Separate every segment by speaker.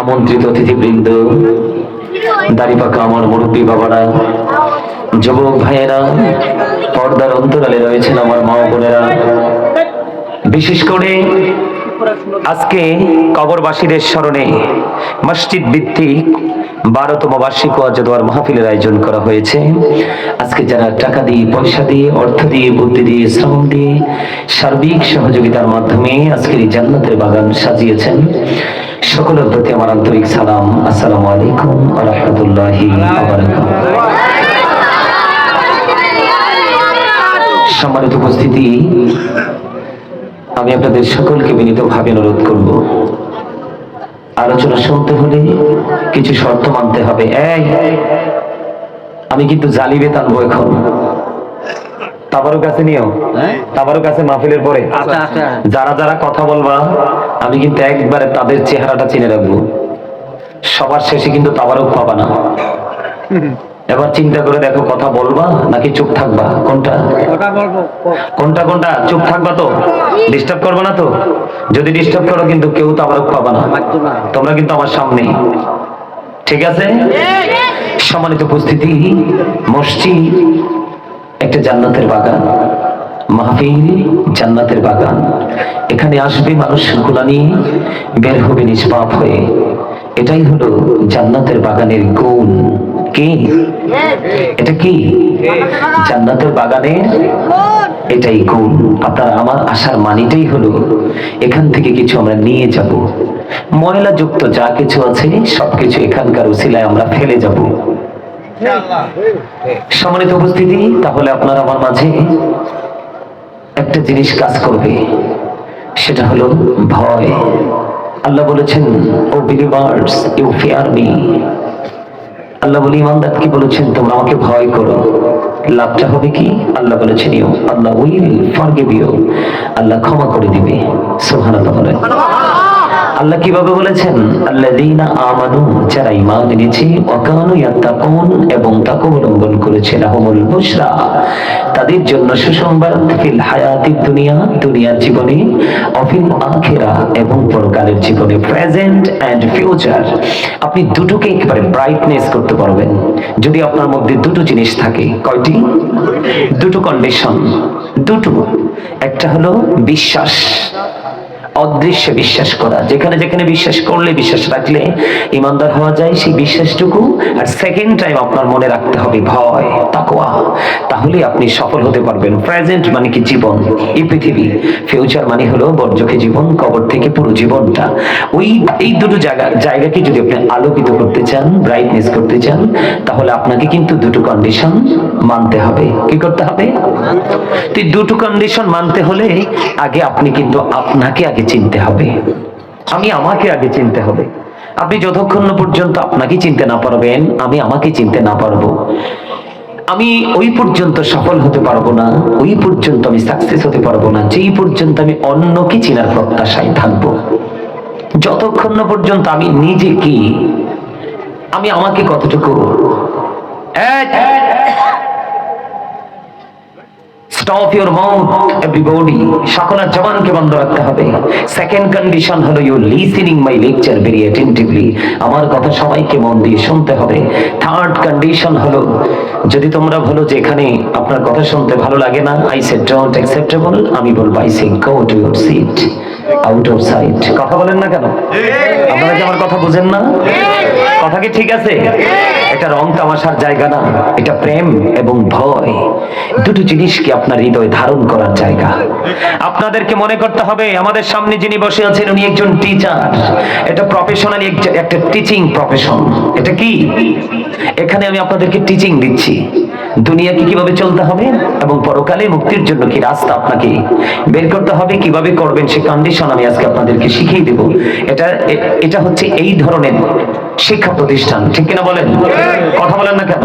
Speaker 1: আমন্ত্রিত অতিথিবৃন্দ, দাড়ি পাকা আমার মুরব্বী বাবারা, যুবক ভাইয়েরা, পর্দার অন্তরালে রয়েছেন আমার মা বোনেরা। বিশেষ করে আজকে কবরবাসীদের স্মরণে মসজিদ ভিত্তিক বারোতম বার্ষিক ওয়াজ দোয়ার মাহফিলের আয়োজন করা হয়েছে। আজকে যারা টাকা দিয়ে, পয়সা দিয়ে, অর্থ দিয়ে, বুদ্ধি দিয়ে, শ্রম দিয়ে সার্বিক সহযোগিতার মাধ্যমে আজকের এই জান্নাতের বাগান সাজিয়েছেন সকলের প্রতি আমার আন্তরিক সালাম। আসসালামু আলাইকুম রহমতুল্লাহি সম্মানিত উপস্থিতি, আমি আপনাদের সকলকে বিনীতভাবে অনুরোধ করব। আলোচনা শুনতে হলে কিছু শর্ত মানতে হবে। আমি কিন্তু জালিবে টানবো এখন। তাবারও কাছে নিও তাবারও কাছে মাহফিলের পরে।
Speaker 2: আচ্ছা আচ্ছা।
Speaker 1: যারা যারা কথা বলবা আমি কিন্তু একবারে তাদের চেহারাটা চিনে রাখব। সবার শেষে কিন্তু তাবারও পাবা না। এবার চিন্তা করে দেখো কথা বলবা নাকি চুপ থাকবা? কোনটা? কোনটা কোনটা? চুপ থাকবা তো? ডিস্টার্ব করবে না তো? যদি ডিস্টার্ব করো কিন্তু কেউ তো আবার পাবা না। তোমরা কিন্তু আমার সামনে। ঠিক আছে? সম্মানিত উপস্থিতি মসজিদ একটা জান্নাতের বাগান। মাহফিল জান্নাতের বাগান। এখানে আসবে মানুষ গুণা নিয়ে বের হবে নিষ্পাপ হয়ে। এটাই হলো জান্নাতের বাগানের গুণ। কি? এটা কি? জান্নাতের বাগানের এটাই গুণ। আপনার আমার আশার মানিটাই হলো, এখান থেকে কিছু আমরা নিয়ে যাব। ময়লা যুক্ত যা কিছু আছে, সবকিছু এখানকার উসিলায় আমরা ফেলে যাব। সম্মানিত উপস্থিতি, তাহলে আপনার আমার মাঝে একটা জিনিস কাজ করবে। সেটা হলো ভয়। আল্লাহ বলেছেন O believers you fear me Allah বলি, ইমানদার কি বলেছেন? তোমরা আমাকে ভয় করো। লাভটা হবে কি? আল্লাহ বলেছেন you Allah will forgive you Allah ক্ষমা করে দিবে। সুবহানাল্লাহ বলেন। আল্লাহ কীভাবে বলেছেন? আল্লাযীনা আমানু যারা ঈমান এনেছে, ওয়াকানু ইয়াত্তাকুন এবং তাকওয়া অবলম্বন করেছে লাহুমুল বুশরা। তাদের জন্য সুসংবাদ, ফিল হায়াতিদ দুনিয়া, দুনিয়ার জীবনে, অফিল আখিরা, এবং পরকালের জীবনে, প্রেজেন্ট এন্ড ফিউচার। আপনি দুটোকে একেবারে ব্রাইটনেস করতে পারবেন। যদি আপনার মধ্যে দুটো জিনিস থাকে, কয়টি? দুটো কন্ডিশন। দুটো। একটা হলো বিশ্বাস। অদৃশ্যে বিশ্বাস করা। যেখানে যেখানে বিশ্বাস করলে বিশ্বাস রাখলে ইমানদার হওয়া যায় সেই বিশ্বাসটুকু আর সেকেন্ড টাইম আপনার মনে রাখতে হবে ভয় তাকওয়া। তাহলে আপনি সফল হতে পারবেন। প্রেজেন্ট মানে কি জীবন? এই পৃথিবী। ফিউচার মানে হলো বর্জকে জীবন কবর থেকে পুরো জীবনটা। ওই এই দুটো জায়গা জায়গাকে যদি আপনি আলোকিত করতে চান ব্রাইটনেস করতে চান তাহলে আপনাকে কিন্তু দুটো কন্ডিশন মানতে হবে। কি করতে হবে? তো দুটো কন্ডিশন মানতে হলে আগে আপনি কিন্তু আপনাকে আগে চিনতে হবে। আমি আমাকে আগে চিনতে হবে। আপনি যতক্ষণ পর্যন্ত আপনাকে চিনতে না পারবেন, আমি আমাকে চিনতে না পারব। আমি ওই পর্যন্ত সফল হতে পারব না, ওই পর্যন্ত আমি সাকসেস হতে পারব না, যেই পর্যন্ত আমি অন্যকে চিনার প্রত্যাশায় থাকব। যতক্ষণ পর্যন্ত আমি নিজে কি, আমি আমাকে কতটুকু স্টপ ইউর মাউথ এভরিবডি সকলের জবানকে বন্ধ রাখতে হবে। সেকেন্ড কন্ডিশন হলো you listening my lecture very attentively আমার কথা সবাইকে মন দিয়ে শুনতে হবে। থার্ড কন্ডিশন হলো, যদি তোমরা বলো যে এখানে আপনার কথা শুনতে ভালো লাগে না আই সে ডোন্ট অ্যাকসেপ্টেবল আমি বলব I say go to your seat out of sight কথা বলেন না কেন? আপনারা কি আমার কথা বুঝেন না? কথা কি ঠিক আছে? এটা রং তামাশার জায়গা না, এটা প্রেম এবং ভয়। দুটো জিনিস কি আপনার হৃদয় ধারণ করার জায়গা। আপনাদেরকে মনে করতে হবে, আমাদের সামনে যিনি বসে আছেন, উনি একজন টিচার এটা প্রফেশনালি একটা টিচিং প্রফেশন এটা কি? এখানে আমি আপনাদেরকে টিচিং দিচ্ছি। দুনিয়াকে কীভাবে চলতে হবে এবং পরকালে মুক্তির জন্য কি রাস্তা আপনাকে বের করতে হবে, কীভাবে করবেন সে কন্ডিশন আমি আজকে আপনাদেরকে শিখিয়ে দেব। এটা এটা হচ্ছে এই ধরনের শিক্ষা প্রতিষ্ঠান, ঠিক কিনা বলেন? কথা বলেন না কেন?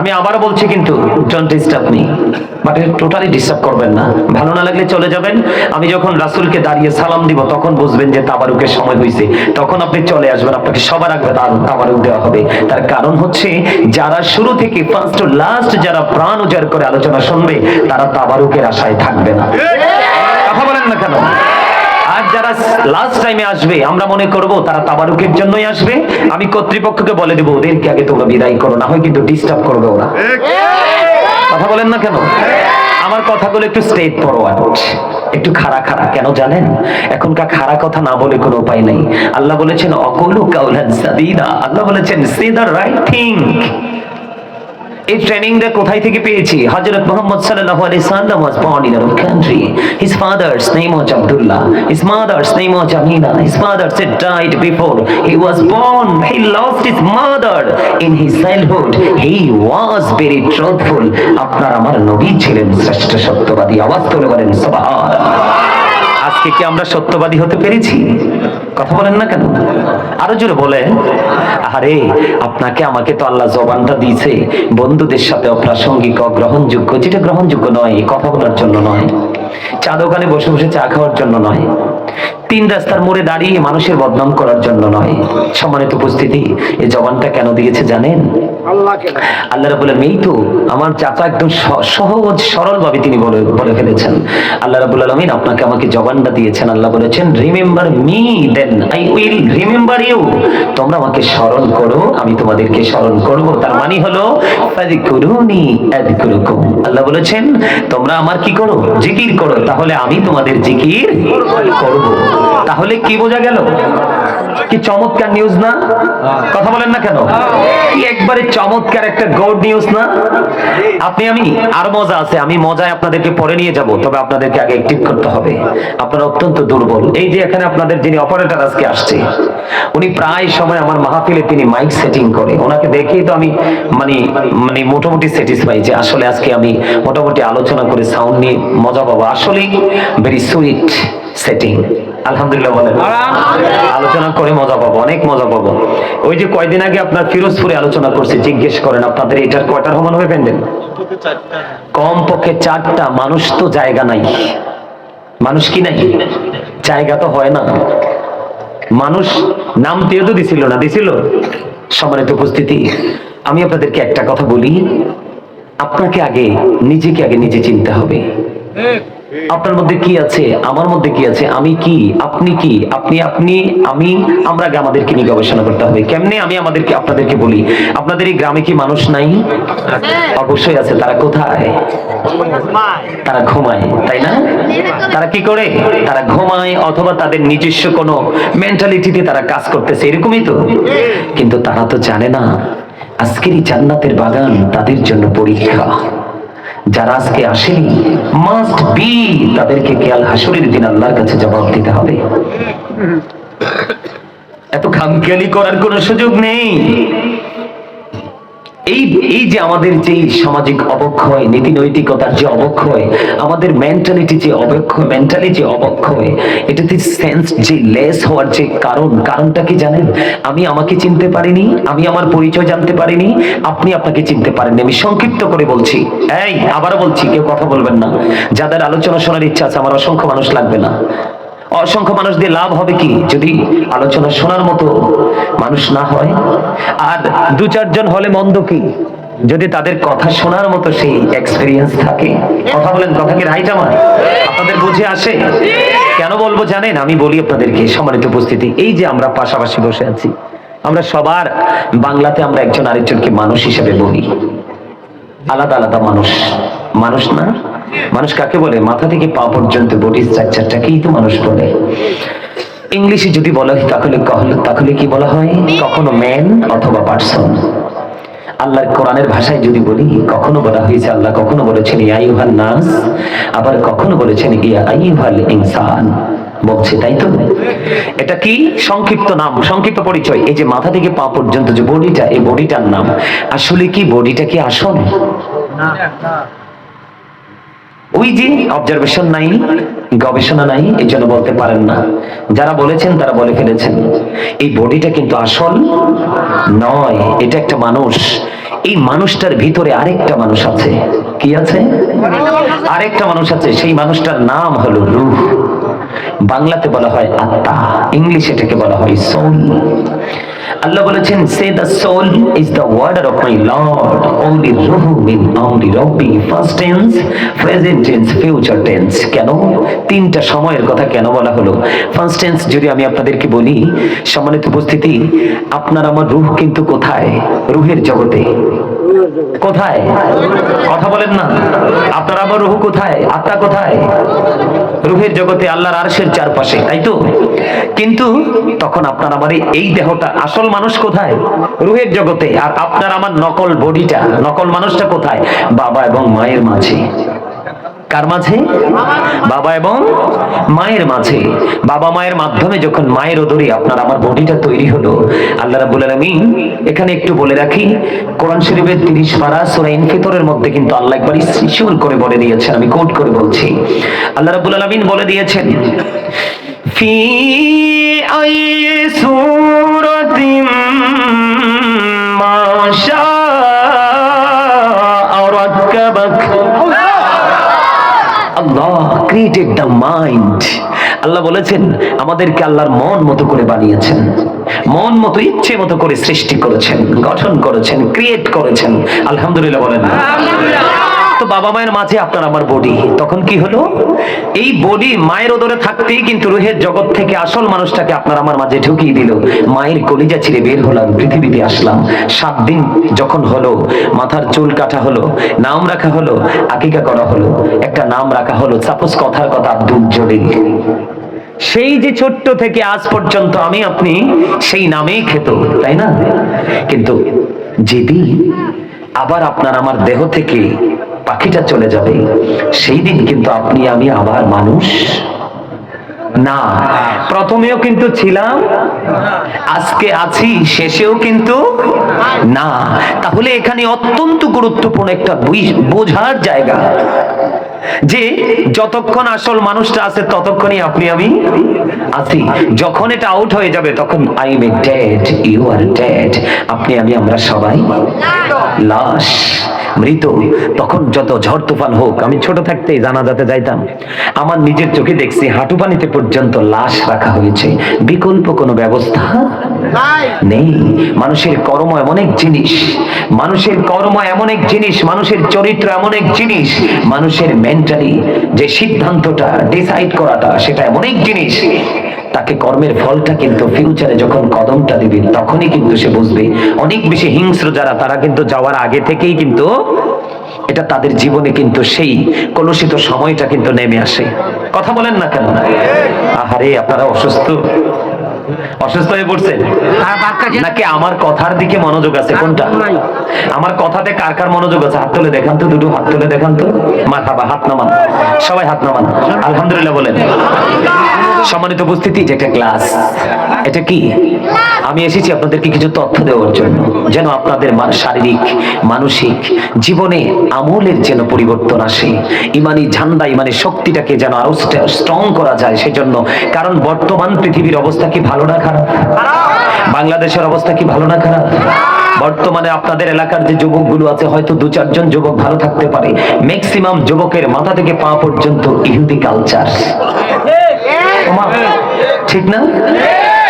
Speaker 1: আমি আবারও বলছি কিন্তু don't disturb me but totally disturb করবেন না। ভালো না লাগলে চলে যাবেন। আমি যখন রাসূলকে দাঁড়িয়ে সালাম দিব তখন বুঝবেন যে তাবারুকের সময় হয়েছে তখন আপনি চলে আসবেন আপনাকে সবার আগে তাবারুক দেওয়া হবে। তার কারণ হচ্ছে যারা শুরু থেকে ফার্স্ট টু লাস্ট যারা প্রাণ উজাড় করে আলোচনা শুনবে তারা তাবারুকের আশায় থাকবে না। কথা বলেন না কেন? আর যারা লাস্ট টাইমে আসবে, আমরা মনে করব তারা তাবারুকের জন্যই আসবে। আমি কর্তৃপক্ষকে বলে দেবো, ওদেরকে আগে তোমরা বিদায় করো, না হয় কিন্তু ডিস্টার্ব করবে ওরা। কথা বলেন না কেন? আমার কথাগুলো একটু স্টেট ফরওয়ার্ড একটু খাড়া খাড়া, কেন জানেন? এখনকার খাড়া কথা না বলে কোনো উপায় নেই। আল্লাহ বলেছেন, অকলু কাউলান সাদিদা। আল্লাহ বলেছেন সে দ্য রাইট থিং এই ট্রেনিংটা কোথায় থেকে পেয়েছি হযরত মুহাম্মদ সাল্লাল্লাহু আলাইহি সাল্লাম was born in our country his father's name was Abdullah his mother's name was Amina his father said died before he was born he lost his mother in his childhood he was very truthful আপনার আমার নবী ছিলেন শ্রেষ্ঠ সত্যবাদী আওয়াজ তুলে বলেন সুবহানাল্লাহ আজকে কি আমরা সত্যবাদী হতে পেরেছি? কথা বলেন না কেন? আরও জোরে বলেন। আরে আপনাকে আমাকে তো আল্লাহ জবানটা দিয়েছে, বন্ধুদের সাথে অপ্রাসঙ্গিক, অগ্রহণযোগ্য, যেটা গ্রহণযোগ্য নয় কথা বলার জন্য নয়। চা দোকানে বসে বসে চা খাওয়ার জন্য নয়। তিন রাস্তার মোড়ে দাঁড়িয়ে মানুষের বদনাম করার জন্য নয়। সম্মানিত উপস্থিতি এই জবানটা কেন দিয়েছে জানেন? আল্লাহ রাবুল আলমী তো আমার চাচা একদম সহজ সরল ভাবে তিনি বলে বলে ফেলেছেন। আল্লাহ রাবুল আলমিন আপনাকে আমাকে জবানটা দিয়েছেন। আল্লাহ বলেছেন remember me then I will remember you তোমরা আমাকে স্মরণ করো আমি তোমাদেরকে স্মরণ করব। তার মানে হলো আল্লাহ বলেছেন তোমরা আমার কি করো? জিকির করো তাহলে আমি তোমাদের জিকির করব। তাহলে কি বোঝা গেল? কি চমৎকার নিউজ না? কথা বলেন না কেন? কি একবারে চমৎকার একটা নিউজ না? আপনি, আমি, আর মজা আছে, আমি মজায় আপনাদেরকে পরে নিয়ে যাব, তবে আপনাদেরকে আগে করতে হবে। আপনারা অত্যন্ত দুর্বল। এই যে এখানে আপনাদের যিনি অপারেটর আজকে আসছে, উনি প্রায় সময় আমার মাহফিলে তিনি মাইক সেটিং করে। ওনাকে দেখেই তো আমি মানে মানে মোটামুটি স্যাটিসফাই যে আসলে আজকে আমি মোটামুটি আলোচনা করে সাউন্ড নিয়ে মজা পাবো। আসলেই ভেরি সুইট সেটিং আলহামদুলিল্লাহ বলেন আলোচনা করে মজা পাবো অনেক মজা পাবো। ওই যে কয়দিন আগে আপনার ফিরোজপুরে আলোচনা করছে জিজ্ঞেস করেন আপনাদের এটার হবে প্যান্ডেল? কম পক্ষে চারটা মানুষ তো জায়গা নাই। মানুষ কি নাই? জায়গা তো হয় না। মানুষ নামতেও তো দিছিল না দিছিল? সম্মানিত উপস্থিতি আমি আপনাদেরকে একটা কথা বলি। আপনাকে আগে নিজেকে আগে নিজে চিনতে হবে। আপনার মধ্যে কি আছে? আমার মধ্যে কি আছে? আমি কি? আপনি কি? আপনি আপনি আমি আমরা আমাদেরকে নিয়ে গবেষণা করতে হবে। কেমনে আমি আমাদেরকে আপনাদেরকে বলি? আপনাদের এই গ্রামে কি মানুষ নাই? অবশ্যই আছে। তারা কোথায়? তারা ঘুমায় তাই না? তারা কি করে? তারা ঘুমায় অথবা তাদের নিজস্ব কোনো মেন্টালিটিতে তারা কাজ করতেছে। এরকমই তো। কিন্তু তারা তো জানে না আজকের এই জান্নাতের বাগান তাদের জন্য পরীক্ষা। যারা আজকে আসেনি মাস্ট বি তাদেরকে কেয়াল হাসুরের দিন আল্লাহর কাছে জবাব দিতে হবে। এত খামখেয়ালি করার কোনো সুযোগ নেই। এই এই যে আমাদের যে সামাজিক অবক্ষয়, নীতি নৈতিকতার যে অবক্ষয়, আমাদের মেন্টালিটি যে অবক্ষয় মেন্টালি যে অবক্ষয়, এটাতে সেন্স যে লেস হওয়ার যে কারণ, কারণটা কি জানেন? আমি আমাকে চিনতে পারিনি, আমি আমার পরিচয় জানতে পারিনি, আপনি আপনাকে চিনতে পারেননি। আমি সংক্ষিপ্ত করে বলছি। এই, আবারও বলছি, কেউ কথা বলবেন না। যাদের আলোচনা শোনার ইচ্ছা আছে, আমার অসংখ্য মানুষ লাগবে না। অসংখ্য মানুষ দিয়ে লাভ হবে কি? যদি আলোচনা শোনার মতো মানুষ না হয়। আর দু চারজন হলে মন্দ কি? যদি তাদের কথা শোনার মতো সেই এক্সপিরিয়েন্স থাকে। কথা বলেন, কথা কি রাইট আমার আপনাদের বুঝে আসে? কেন বলব জানেন? আমি বলি আপনাদেরকে সম্মানিত উপস্থিতি। এই যে আমরা পাশাপাশি বসে আছি, আমরা সবার বাংলাতে আমরা একজন আরেকজনকে মানুষ হিসেবে বলি। আলাদা আলাদা মানুষ। মানুষ না? মানুষ কাকে বলে? মাথা থেকে পা পর্যন্ত বডি স্ট্রাকচারটাকেই তো মানুষ বলে। ইংলিশে যদি বলা হয় তাহলে কহল- তাহলে কি বলা হয়? কখনো ম্যান অথবা পার্সন আল্লাহর কোরআনের ভাষায় যদি বলি কখনো বলা হয়েছে আল্লাহ কখনো বলেছেন ইয়া আইয়ুহান নাস আবার কখনো বলেছেন ইয়া আইয়ুহাল ইনসান বলছে তাই তো? এটা কি? সংক্ষিপ্ত নাম সংক্ষিপ্ত পরিচয়। এই যে মাথা থেকে পা পর্যন্ত যে বডিটা এই বডিটার নাম। আসলে কি বডিটা কি আসল? ওই যে অবজারভেশন নাই, গবেষণা নাই এই জন্য বলতে পারেন না। যারা বলেছেন, তারা বলে ফেলেছেন। এই বডিটা কিন্তু আসল নয়, এটা একটা মানুষ। এই মানুষটার ভিতরে আরেকটা মানুষ আছে। কি আছে? আরেকটা মানুষ আছে, সেই মানুষটার নাম হলো রূহ। বাংলাতে বলা হয় আত্মা, ইংলিশে এটাকে বলা হয় সোল আল্লাহ বলেছেন say the soul is the order of my lord only রুহু মিন অনলি রব্বি first tense present tense future tense কেন? তিনটা সময়ের কথা কেন বলা হলো? ফার্স্ট টেন্স যদি আমি আপনাদেরকে বলি, সম্মানিত উপস্থিতি, আপনার আমার রুহ কিন্তু কোথায়? রুহের জগতে। কোথায়? কথা বলেন না। আপনার আবার রুহু কোথায়? আত্মা কোথায়? রুহের জগতে আল্লাহর আরশের চারপাশে, তাই তো? কিন্তু তখন আপনার আমার এই- দেহটা আসল মানুষ কোথায়? রুহের জগতে। আর আপনার আমার নকল বডিটা, নকল মানুষটা কোথায়? বাবা এবং মায়ের মাঝে। কার মাঝে? বাবা এবং মায়ের মাঝে। বাবা মায়ের মাধ্যমে যখন মায়ের ওদরে আপনার আমার বডিটা তৈরি হলো, আল্লাহ রাব্বুল আলামিন এখানে একটু বলে রাখি, কোরআন শরীফের 30 পারা সূরা ইনফিতরের মধ্যে কিন্তু আল্লাহ একবার শিশুর করে বলে দিয়েছেন, আমি কোট করে বলছি। আল্লাহ রাব্বুল আলামিন বলে দিয়েছেন, ফি আই সূরাতিম মা ক্রিয়েটেড দ্য মাইন্ড আল্লাহ বলেছেন, আমাদেরকে আল্লাহর মন মতো করে বানিয়েছেন। মন মতো, ইচ্ছে মতো করে সৃষ্টি করেছেন, গঠন করেছেন ক্রিয়েট করেছেন। আলহামদুলিল্লাহ বলেন তো বাবা মায়ের মাঝে আপনার আমার বডি তখন কি হলো? এই বডি মায়ের ওদরে থাকতেই কিন্তু রুহের জগৎ থেকে আসল মানুষটাকে আপনার আমার মাঝে ঢুকিয়ে দিল। মায়ের কলিজা ছিঁড়ে বের হলাম, পৃথিবীতে আসলাম। সাত দিন যখন হলো, মাথার চুল কাটা হলো, নাম রাখা হলো, আকিকা করা হলো। একটা নাম রাখা হলো, সাপোজ কথার কথা আব্দুল জলিল সেই যে ছোট্ট থেকে আজ পর্যন্ত আমি আপনি সেই নামেই খেত, তাই না? কিন্তু যেদিন আবার আপনার আমার দেহ থেকে পাখিটা চলে যাবে, সেই দিন কিন্তু আপনি, আমি আবার মানুষ। না, প্রথমেও কিন্তু ছিলাম, আজকে আছি, শেষেও কিন্তু না। তাহলে এখানে অত্যন্ত গুরুত্বপূর্ণ একটা বুঝ- বোঝার জায়গা। যে যতক্ষণ আসল মানুষটা আছে ততক্ষণই আপনি আমি আছি। যখন এটা আউট হয়ে যাবে তখন I am a dead you are dead আপনি আমি আমরা সবাই লাশ মৃত। তখন যত ঝড় তুফান হোক আমি ছোট থাকতেই জানাজাতে যাইতাম। আমার নিজের চোখে দেখছি হাঁটু পানিতে পর্যন্ত লাশ রাখা হয়েছে। বিকল্প কোনো ব্যবস্থা নেই। মানুষের কর্ম এমন এক জিনিস মানুষের কর্ম এমন এক জিনিস মানুষের চরিত্র এমন এক জিনিস মানুষের মেন্টালি যে সিদ্ধান্তটা ডিসাইড করাটা, সেটা এমন এক জিনিস, তাকে কর্মের ফলটা কিন্তু ফিউচারে যখন কদমটা দিবে, তখনই কিন্তু সে বুঝবে। অনেক বেশি হিংস্র যারা, তারা কিন্তু যাওয়ার আগে থেকেই কিন্তু এটা তাদের জীবনে কিন্তু সেই কলুষিত সময়টা কিন্তু নেমে আসে। কথা বলেন না কেন? আহারে, আপনারা অসুস্থ। অসুস্থ হয়ে পড়ছেন নাকি আমার কথার দিকে মনোযোগ আছে? কোনটা? আমার কথাতে কার কার মনোযোগ আছে? হাত তুলে দেখান তো দুটো হাত তুলে দেখান তো। মাথাবা হাত নামান। সবাই হাত নামান। আলহামদুলিল্লাহ বলেন। সম্মানিত উপস্থিতি এটা একটা ক্লাস এটা কি? আমি এসেছি আপনাদেরকে কিছু তথ্য দেওয়ার জন্য যেন আপনাদের শারীরিক মানসিক জীবনে আমূলের যেন পরিবর্তন আসে। ইমানি ঝান্ডা ইমানি শক্তিটাকে যেন আরও স্ট্রং করা যায় সেজন্য। কারণ বর্তমান পৃথিবীর অবস্থা কি ভালো না বাংলাদেশের অবস্থা কি ভালো না খারাপ? বর্তমানে আপনাদের এলাকার যে যুবকগুলো আছে, হয়তো দু চারজন যুবক ভালো থাকতে পারে। ম্যাক্সিমাম যুবকের মাথা থেকে পা পর্যন্ত ইহুদি কালচার ঠিক না?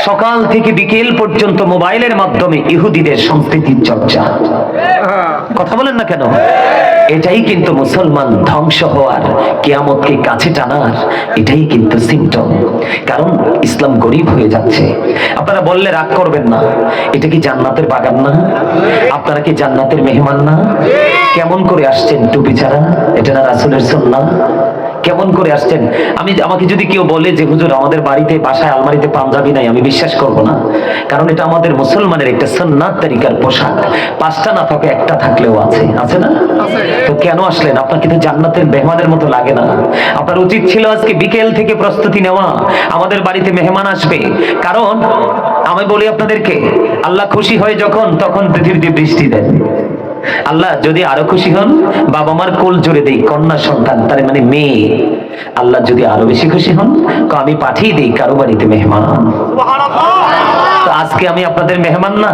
Speaker 1: সকাল থেকে বিকেল পর্যন্ত মোবাইলের মাধ্যমে ইহুদিদের সংস্কৃতির চর্চা। কথা বলেন না কেন? এটাই কিন্তু মুসলমান ধ্বংস হওয়ার, কিয়ামতকে কাছে টানার, এটাই কিন্তু সিমটম কারণ ইসলাম গরিব হয়ে যাচ্ছে। আপনারা বললে রাগ করবেন না। এটা কি জান্নাতের বাগান না? আপনারা কি জান্নাতের মেহমান না? কেমন করে আসছেন টুপি ছাড়া? এটা না রাসুলের সন্না কেমন করে আসছেন? আমি আমাকে যদি কেউ বলে যে, হুজুর, আমাদের বাড়িতে, বাসায় আলমারিতে পাঞ্জাবি নাই, আমি বিশ্বাস করব না। কারণ এটা আমাদের মুসলমানের একটা সন্ন্যাত তরিকার পোশাক। পাঁচটা না থাকে একটা থাকলেও আছে। আছে না? তো কেন আসলেন? আপনার কিন্তু জান্নাতের মেহমানের মতো লাগে না। আপনার উচিত ছিল আজকে বিকেল থেকে প্রস্তুতি নেওয়া। আমাদের বাড়িতে মেহমান আসবে। কারণ আমি বলি আপনাদেরকে, আল্লাহ খুশি হয় যখন, তখন পৃথিবীতে বৃষ্টি দেন আল্লাহ যদি আরও খুশি হন বাবা মার কোল জুড়ে দেই, কন্যা সন্তান, তার মানে মেয়ে। আল্লাহ যদি আরও বেশি খুশি হন আমি পাঠিয়ে দিই কারও বাড়িতে মেহমান। আজকে আমি আপনাদের মেহমান না?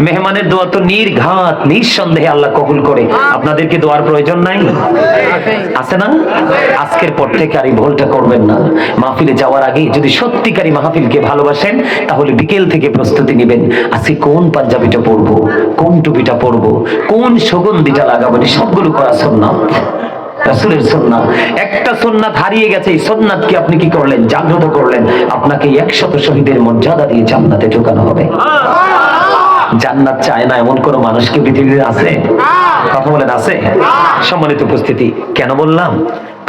Speaker 1: মেহমানের দোয়া তো নির্ঘাত, নিঃসন্দেহে আল্লাহ কবুল করে। আপনাদেরকে দোয়ার প্রয়োজন নাই? আছে না? আজকের পর থেকে আর এই ভুলটা করবেন না। মাহফিলে যাওয়ার আগে যদি সত্যিকারী মাহফিলকে ভালোবাসেন, তাহলে বিকেল থেকে প্রস্তুতি নেবেন। আজকে কোন পাঞ্জাবিটা পরবো? কোন টুপিটা পরবো? কোন সুগন্ধিটা লাগাবো? সবগুলো করা সুন্নাত। রাসূলের সুন্নাত একটা সুন্নাত হারিয়ে গেছে, এই সুন্নাতকে আপনি কি করলেন? জাগ্রত করলেন? আপনাকে একশত শহীদের মর্যাদা দিয়ে জান্নাতে ঢোকানো হবে। জান্নাত চায় না এমন কোন মানুষ কি পৃথিবীতে আছে? কথা বলেন, আছে? সম্মানিত উপস্থিতি, কেন বললাম?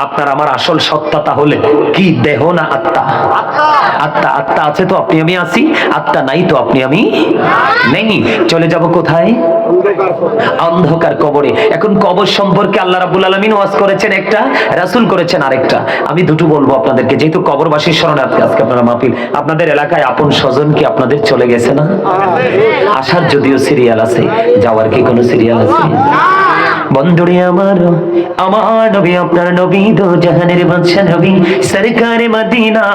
Speaker 1: আপনার আমার আসল সত্তা তাহলে কি? দেহ না আত্মা? আত্মা আত্মা আছে তো আপনি আমি আছি, আত্মা নাই তো আপনি আমি নেই। চলে যাব কোথায়? অন্ধকার কবরে। এখন কবর সম্পর্কে আল্লাহ রাব্বুল আলামিন ওয়াজ করেছেন একটা, রাসূল করেছেন আরেকটা। আমি দুটো বলব আপনাদেরকে, যেহেতু কবরবাসীর স্মরণে আজকে আজকে আপনারা মাহফিল। আপনাদের এলাকায় আপন স্বজন কি আপনাদের চলে গেছে না? আসার যদিও সিরিয়াল আছে, যাওয়ার কি কোনো সিরিয়াল আছে? বন্ধুরে আমার আমার নবী, আপনার নবী দো জাহানের বাদশা নবী, সরকারে মদিনা।